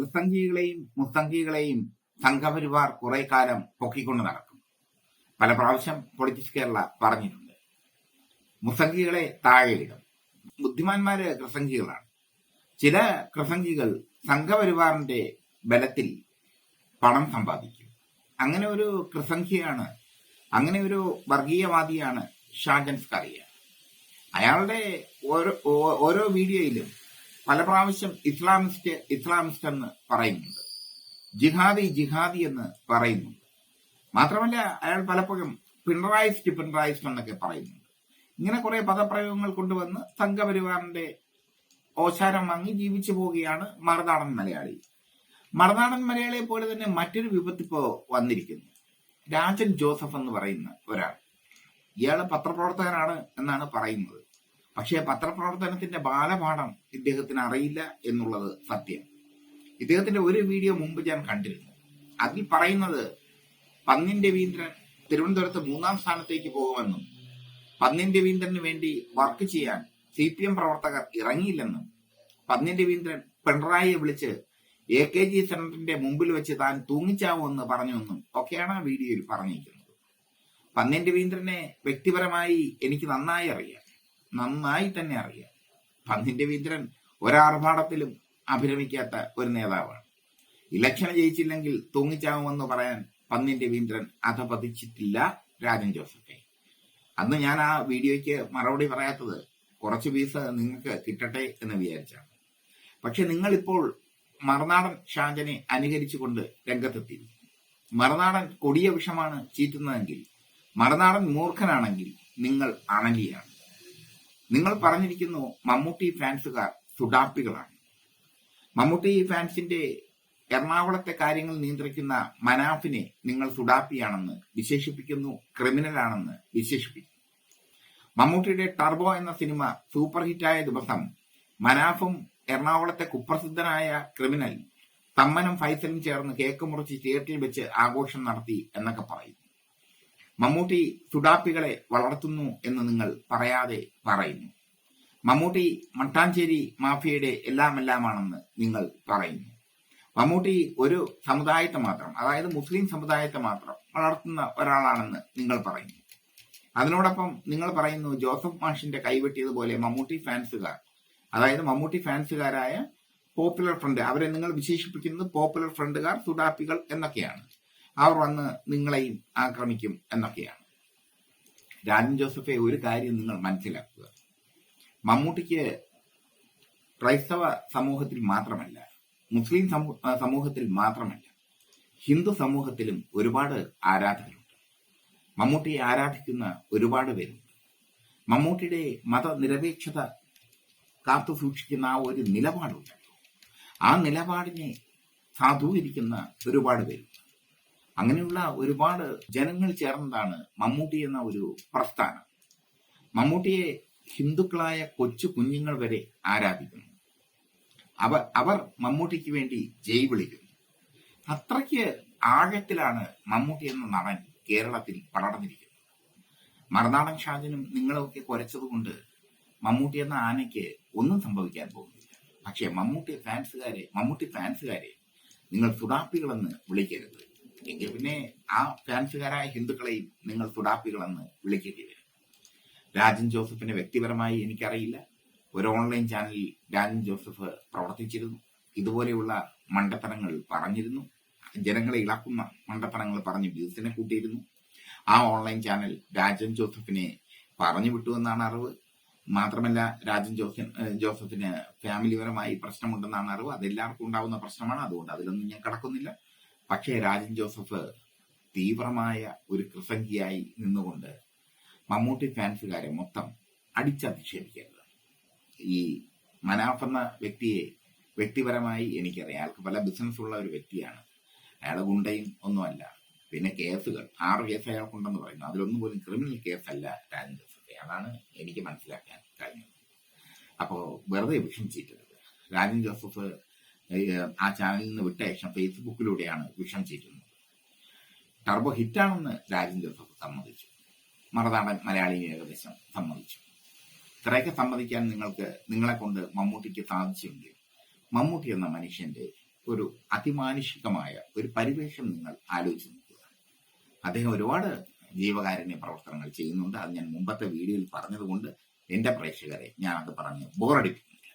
ക്രിസംഗികളെയും മുസ്തംഗികളെയും സംഘപരിവാർ കുറെ കാലം പൊക്കിക്കൊണ്ട് നടക്കും. പല പ്രാവശ്യം പൊളിറ്റിക്സ് കേരള പറഞ്ഞിട്ടുണ്ട്. മുസംഗികളെ താഴെയിടും ബുദ്ധിമാന്മാര് ക്രിസംഗികളാണ് ചില ക്രിസംഗികൾ സംഘപരിവാറിന്റെ ബലത്തിൽ പണം സമ്പാദിക്കും. അങ്ങനെ ഒരു ക്രിസംഖ്യയാണ് അങ്ങനെ ഒരു വർഗീയവാദിയാണ് ഷാജൻ സ്കറിയ അയാളുടെ ഓരോ ഓരോ വീഡിയോയിലും പല പ്രാവശ്യം ഇസ്ലാമിസ്റ്റ് ഇസ്ലാമിസ്റ്റ് എന്ന് പറയുന്നുണ്ട്. ജിഹാദി ജിഹാദി എന്ന് പറയുന്നുണ്ട്. മാത്രമല്ല അയാൾ പലപ്പോഴും പിണറായിസ്റ്റ് പിണറായിസ്റ്റ് എന്നൊക്കെ പറയുന്നുണ്ട്. ഇങ്ങനെ കുറെ പദപ്രയോഗങ്ങൾ കൊണ്ടുവന്ന് സംഘപരിവാറിന്റെ ഓശാരം വാങ്ങി ജീവിച്ചു പോവുകയാണ് മറുനാടൻ മലയാളി. മറുനാടൻ മലയാളിയെ പോലെ തന്നെ മറ്റൊരു വിപത്ത് ഇപ്പോ വന്നിരിക്കുന്നു. രാജൻ ജോസഫ് എന്ന് പറയുന്ന ഒരാൾ. ഇയാൾ പത്രപ്രവർത്തകനാണ് എന്നാണ് പറയുന്നത്. പക്ഷേ പത്രപ്രവർത്തനത്തിന്റെ ബാലപാഠം ഇദ്ദേഹത്തിന് അറിയില്ല എന്നുള്ളത് സത്യം. ഇദ്ദേഹത്തിന്റെ ഒരു വീഡിയോ മുമ്പ് ഞാൻ കണ്ടിരുന്നു. അതിൽ പറയുന്നത് പന്നിൻ രവീന്ദ്രൻ തിരുവനന്തപുരത്ത് മൂന്നാം സ്ഥാനത്തേക്ക് പോകുമെന്നും പന്നിൻ രവീന്ദ്രന് വേണ്ടി വർക്ക് ചെയ്യാൻ സി പി എം പ്രവർത്തകർ ഇറങ്ങിയില്ലെന്നും പന്നിൻ രവീന്ദ്രൻ പിണറായിയെ വിളിച്ച് എ കെ ജി സെന്ററിന്റെ മുമ്പിൽ വെച്ച് താൻ തൂങ്ങിച്ചാവുമെന്ന് പറഞ്ഞുവെന്നും ഒക്കെയാണ് ആ വീഡിയോയിൽ പറഞ്ഞിരിക്കുന്നത്. പന്നിൻ രവീന്ദ്രനെ വ്യക്തിപരമായി എനിക്ക് നന്നായി അറിയാം. നന്നായി തന്നെ അറിയാം. പന്നിന്റെ രവീന്ദ്രൻ ഒരാർഭാടത്തിലും അഭിരമിക്കാത്ത ഒരു നേതാവാണ്. ഇലക്ഷൻ ജയിച്ചില്ലെങ്കിൽ തൂങ്ങിച്ചാവുമെന്ന് പറയാൻ പന്നിന്റെ വീന്ദ്രൻ അധപതിച്ചിട്ടില്ല രാജൻ ജോസഫെ. അന്ന് ഞാൻ ആ വീഡിയോയ്ക്ക് മറുപടി പറയാത്തത് കുറച്ച് പീസ് നിങ്ങൾക്ക് കിട്ടട്ടെ എന്ന് വിചാരിച്ചാണ്. പക്ഷെ നിങ്ങൾ ഇപ്പോൾ മറുനാടൻ ഷാജനെ അനുകരിച്ചുകൊണ്ട് രംഗത്തെത്തി മറുനാടൻ കൊടിയ വിഷമാണ് ചീറ്റുന്നതെങ്കിൽ മറുനാടൻ മൂർഖനാണെങ്കിൽ നിങ്ങൾ അണലിയാണ്. നിങ്ങൾ പറഞ്ഞിരിക്കുന്നു മമ്മൂട്ടി ഫാൻസുകാർ സുഡാപ്പികളാണ്. മമ്മൂട്ടി ഫാൻസിന്റെ എറണാകുളത്തെ കാര്യങ്ങൾ നിയന്ത്രിക്കുന്ന മനാഫിനെ നിങ്ങൾ സുഡാപ്പിയാണെന്ന് വിശേഷിപ്പിക്കുന്നു ക്രിമിനൽ ആണെന്ന് വിശേഷിപ്പിക്കുന്നു. മമ്മൂട്ടിയുടെ ടർബോ എന്ന സിനിമ സൂപ്പർ ഹിറ്റായ ദിവസം മനാഫും എറണാകുളത്തെ കുപ്രസിദ്ധനായ ക്രിമിനൽ തമ്മനും ഫൈസലും ചേർന്ന് കേക്ക് മുറിച്ച് തിയേറ്ററിൽ വെച്ച് ആഘോഷം നടത്തി എന്നൊക്കെ പറയുന്നു. മമ്മൂട്ടി തുടാപ്പികളെ വളർത്തുന്നു എന്ന് നിങ്ങൾ പറയാതെ പറയുന്നു. മമ്മൂട്ടി മട്ടാഞ്ചേരി മാഫിയയുടെ എല്ലാമെല്ലാമാണെന്ന് നിങ്ങൾ പറയുന്നു. മമ്മൂട്ടി ഒരു സമുദായത്തെ മാത്രം അതായത് മുസ്ലിം സമുദായത്തെ മാത്രം വളർത്തുന്ന ഒരാളാണെന്ന് നിങ്ങൾ പറയുന്നു. അതിനോടൊപ്പം നിങ്ങൾ പറയുന്നു ജോസഫ് മാഷിന്റെ കൈവെട്ടിയതുപോലെ മമ്മൂട്ടി ഫാൻസുകാർ അതായത് മമ്മൂട്ടി ഫാൻസുകാരായ പോപ്പുലർ ഫ്രണ്ട് അവരെ നിങ്ങൾ വിശേഷിപ്പിക്കുന്നത് പോപ്പുലർ ഫ്രണ്ടുകാർ സുഡാപ്പികൾ എന്നൊക്കെയാണ്. അവർ വന്ന് നിങ്ങളെയും ആക്രമിക്കും എന്നൊക്കെയാണ്. രാജൻ ജോസഫെ ഒരു കാര്യം നിങ്ങൾ മനസ്സിലാക്കുക. മമ്മൂട്ടിക്ക് ക്രൈസ്തവ സമൂഹത്തിൽ മാത്രമല്ല മുസ്ലിം സമൂഹത്തിൽ മാത്രമല്ല ഹിന്ദു സമൂഹത്തിലും ഒരുപാട് ആരാധകരുണ്ട്. മമ്മൂട്ടിയെ ആരാധിക്കുന്ന ഒരുപാട് പേരുണ്ട്. മമ്മൂട്ടിയുടെ മതനിരപേക്ഷത കാത്തു സൂക്ഷിക്കുന്ന ആ ഒരു നിലപാടുണ്ടല്ലോ. ആ നിലപാടിനെ സാധൂകരിക്കുന്ന ഒരുപാട് പേരുണ്ട്. അങ്ങനെയുള്ള ഒരുപാട് ജനങ്ങൾ ചേർന്നതാണ് മമ്മൂട്ടി എന്ന ഒരു പ്രസ്ഥാനം. മമ്മൂട്ടിയെ ഹിന്ദുക്കളായ കൊച്ചു കുഞ്ഞുങ്ങൾ വരെ ആരാധിക്കുന്നു. അവർ അവർ മമ്മൂട്ടിക്ക് വേണ്ടി ജയ് വിളിക്കുന്നു. അത്രയ്ക്ക് ആഴത്തിലാണ് മമ്മൂട്ടി എന്ന നടൻ കേരളത്തിൽ പടർന്നിരിക്കുന്നത് മറുനാടൻ ഷാജനും നിങ്ങളൊക്കെ കുരച്ചതുകൊണ്ട് മമ്മൂട്ടി എന്ന ആനയ്ക്ക് ഒന്നും സംഭവിക്കാൻ പോകുന്നില്ല. പക്ഷേ മമ്മൂട്ടി ഫാൻസുകാരെ മമ്മൂട്ടി ഫാൻസുകാരെ നിങ്ങൾ സുഡാപ്പികളെന്ന് വിളിക്കരുത്. എങ്കിൽ പിന്നെ ആ ഫാൻസുകാരായ ഹിന്ദുക്കളെയും നിങ്ങൾ തുടാപ്പികളെന്ന് വിളിക്കേണ്ടി വരും. രാജൻ ജോസഫിനെ വ്യക്തിപരമായി എനിക്കറിയില്ല. ഒരു ഓൺലൈൻ ചാനലിൽ രാജൻ ജോസഫ് പ്രവർത്തിച്ചിരുന്നു. ഇതുപോലെയുള്ള മണ്ടത്തരങ്ങൾ പറഞ്ഞിരുന്നു. ജനങ്ങളെ ഇളക്കുന്ന മണ്ടത്തരങ്ങൾ പറഞ്ഞ് വ്യൂസിനെ കൂട്ടിയിരുന്നു. ആ ഓൺലൈൻ ചാനൽ രാജൻ ജോസഫിനെ പറഞ്ഞു വിട്ടു എന്നാണ് അറിവ്. മാത്രമല്ല രാജൻ ജോസഫ് ജോസഫിന് ഫാമിലിപരമായി പ്രശ്നമുണ്ടെന്നാണ് അറിവ്. അതെല്ലാവർക്കും ഉണ്ടാവുന്ന പ്രശ്നമാണ്. അതുകൊണ്ട് അതിലൊന്നും ഞാൻ കടക്കുന്നില്ല. പക്ഷേ രാജൻ ജോസഫ് തീവ്രമായ ഒരു കൃസംഖിയായി നിന്നുകൊണ്ട് മമ്മൂട്ടി ഫാൻസുകാരെ മൊത്തം അടിച്ചധിക്ഷേപിക്കരുത്. ഈ മനാഫ് എന്ന വ്യക്തിയെ വ്യക്തിപരമായി എനിക്കറിയാം. അയാൾക്ക് പല ബിസിനസ് ഉള്ള ഒരു വ്യക്തിയാണ്. അയാളെ ഗുണ്ടയും ഒന്നുമല്ല. പിന്നെ കേസുകൾ. ആറ് കേസ് അയാൾക്കുണ്ടെന്ന് പറയുന്നു. അതിലൊന്നും പോലും ക്രിമിനൽ കേസല്ല രാജൻ ജോസഫ്. അതാണ് എനിക്ക് മനസ്സിലാക്കാൻ കഴിഞ്ഞത്. അപ്പോ വെറുതെ വിഷമിച്ചിട്ടത് രാജൻ ജോസഫ് ആ ചാനലിൽ നിന്ന് വിട്ട ശേഷം ഫേസ്ബുക്കിലൂടെയാണ് വിഷം ചീറ്റുന്നത്. ടർബോ ഹിറ്റാണെന്ന് രാജേന്ദ്ര സമ്മതിച്ചു. മറുനാടൻ മലയാളി ഏകദേശം സമ്മതിച്ചു. ഇത്രയൊക്കെ സമ്മതിക്കാൻ നിങ്ങൾക്ക് നിങ്ങളെ കൊണ്ട് മമ്മൂട്ടിക്ക് സാധിച്ചെങ്കിൽ മമ്മൂട്ടി എന്ന മനുഷ്യന്റെ ഒരു അതിമാനുഷികമായ ഒരു പരിവേഷം നിങ്ങൾ ആലോചിച്ച് നോക്കുക. അദ്ദേഹം ഒരുപാട് ജീവകാരുണ്യ പ്രവർത്തനങ്ങൾ ചെയ്യുന്നുണ്ട്. അത് ഞാൻ മുമ്പത്തെ വീഡിയോയിൽ പറഞ്ഞതുകൊണ്ട് എന്റെ പ്രേക്ഷകരെ ഞാൻ അത് പറഞ്ഞ് ബോറടിപ്പിക്കും